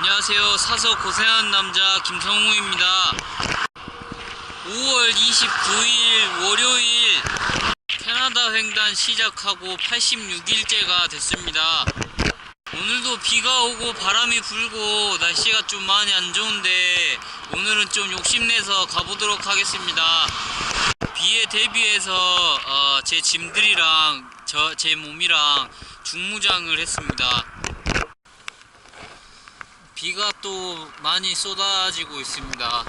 안녕하세요. 사서 고생한 남자 김성우입니다. 5월 29일 월요일 캐나다 횡단 시작하고 86일째가 됐습니다. 오늘도 비가 오고 바람이 불고 날씨가 좀 많이 안 좋은데 오늘은 좀 욕심내서 가보도록 하겠습니다. 비에 대비해서 어, 제 짐들이랑 저, 제 몸이랑 중무장을 했습니다. 비가 또 많이 쏟아지고 있습니다.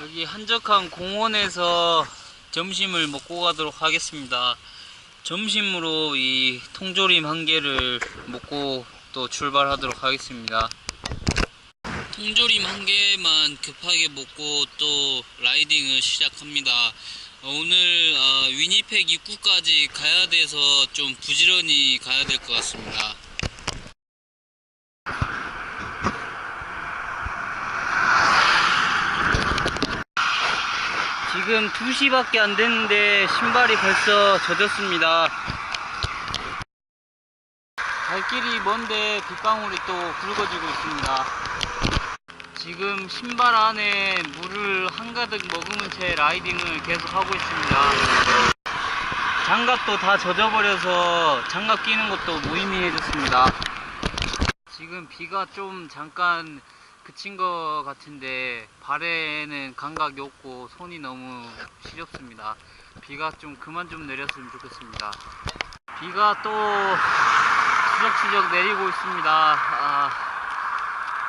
여기 한적한 공원에서 점심을 먹고 가도록 하겠습니다. 점심으로 이 통조림 한 개를 먹고 또 출발하도록 하겠습니다. 통조림 한 개만 급하게 먹고 또 라이딩을 시작합니다. 어, 오늘 어, 위니펙 입구까지 가야 돼서 좀 부지런히 가야 될 것 같습니다. 지금 2시밖에 안 됐는데 신발이 벌써 젖었습니다. 갈 길이 먼데 빗방울이 또 굵어지고 있습니다. 지금 신발 안에 물을 한가득 머금은 채 라이딩을 계속 하고 있습니다. 장갑도 다 젖어버려서 장갑 끼는 것도 무의미해졌습니다. 지금 비가 좀 잠깐 그친 것 같은데 발에는 감각이 없고 손이 너무 시렵습니다. 비가 좀 그만 좀 내렸으면 좋겠습니다. 비가 또 추적추적 내리고 있습니다.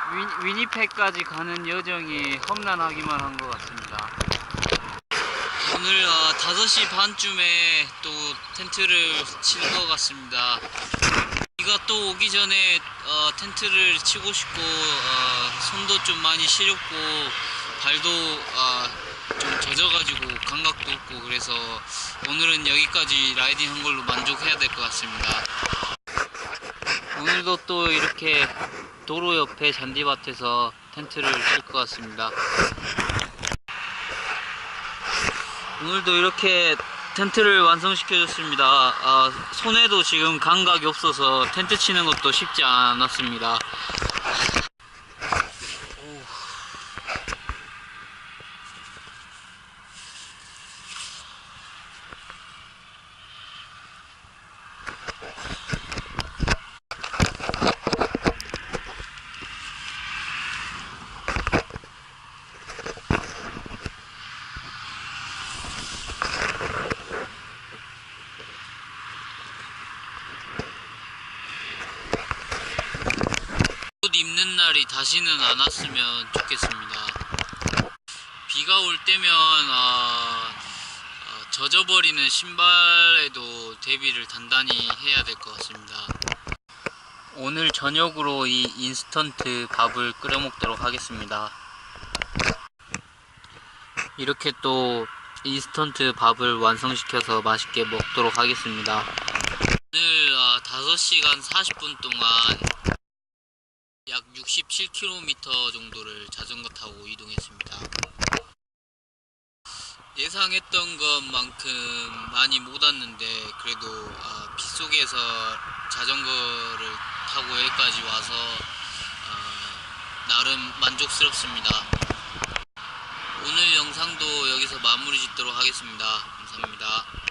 아, 위, 위니펙까지 가는 여정이 험난하기만 한 것 같습니다. 오늘 어, 5시 반쯤에 또 텐트를 칠것 같습니다. 비가 또 오기 전에 어, 텐트를 치고 싶고 어, 손도 좀 많이 시렵고 발도 어, 좀 젖어가지고 감각도 없고 그래서 오늘은 여기까지 라이딩 한 걸로 만족해야 될 것 같습니다. 오늘도 또 이렇게 도로 옆에 잔디밭에서 텐트를 칠 것 같습니다. 오늘도 이렇게 텐트를 완성시켜 줬습니다. 아, 손에도 지금 감각이 없어서 텐트 치는 것도 쉽지 않았습니다. 오. 입는 날이 다시는 안 왔으면 좋겠습니다. 비가 올 때면 어, 어, 젖어버리는 신발에도 대비를 단단히 해야 될 것 같습니다. 오늘 저녁으로 이 인스턴트 밥을 끓여 먹도록 하겠습니다. 이렇게 또 인스턴트 밥을 완성시켜서 맛있게 먹도록 하겠습니다. 오늘 어, 5시간 40분 동안 약 67km 정도를 자전거 타고 이동했습니다. 예상했던 것만큼 많이 못 왔는데 그래도 아, 비 속에서 자전거를 타고 여기까지 와서 아, 나름 만족스럽습니다. 오늘 영상도 여기서 마무리 짓도록 하겠습니다. 감사합니다.